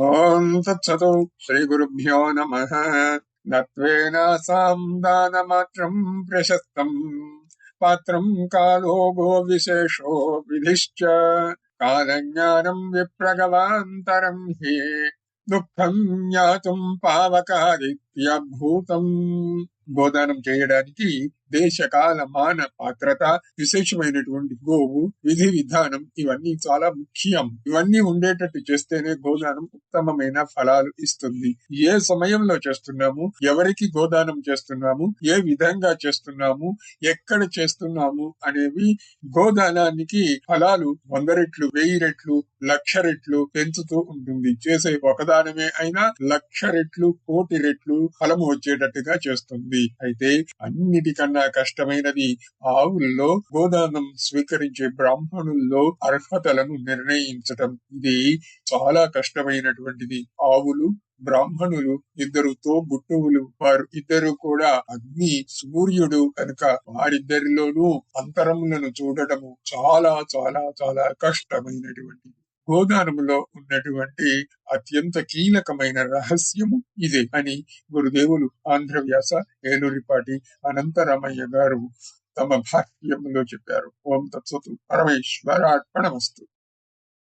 ॐ तत्सतो श्रीगुरुभ्यो नमः। न त्वेनासाम् दानमात्रम् प्रशस्तम्। पात्रम् कालो गो विशेषो विधिश्च। कालज्ञानम् विप्रगवान्तरम् हि। दुःखम् ज्ञातुम् पावकादित्यभूतम् గోదానం చేయడానికి దేశ కాల మాన పాత్రత విశేషమైనటువంటి గోవు విధి విధానం ఇవన్నీ చాలా ముఖ్యం. ఇవన్నీ ఉండేటట్టు చేస్తేనే గోదానం ఉత్తమమైన ఫలాలు ఇస్తుంది. ఏ సమయంలో చేస్తున్నాము? ఎవరికి గోదానం చేస్తున్నాము? ఏ విధంగా చేస్తున్నాము? ఎక్కడ చేస్తున్నాము? అనేవి గోదానానికి ఫలాలు వంద రెట్లు వెయ్యి రెట్లు లక్ష రెట్లు పెంచుతూ ఉంటుంది. చేసే ఒకదానమే అయినా లక్ష రెట్లు కోటి రెట్లు ఫలము వచ్చేటట్టుగా చేస్తుంది. అయితే అన్నిటికన్నా కష్టమైనది ఆవుల్లో గోదానం స్వీకరించే బ్రాహ్మణుల్లో అర్హతలను నిర్ణయించటం. ఇది చాలా కష్టమైనటువంటిది. ఆవులు బ్రాహ్మణులు ఇద్దరు తోబుట్టువులు వారు ఇద్దరు కూడా అగ్ని సూర్యుడు కనుక వారిద్దరిలోనూ అంతరములను చూడటము చాలా చాలా చాలా కష్టమైనటువంటిది. గోదానములో ఉన్నటువంటి అత్యంత కీలకమైన రహస్యము ఇదే అని గురుదేవులు ఆంధ్రవ్యాస ఏలూరిపాటి అనంతరామయ్య గారు తమ భాష్యములో చెప్పారు. ఓం తత్సతు పరమేశ్వరార్పణమస్తు.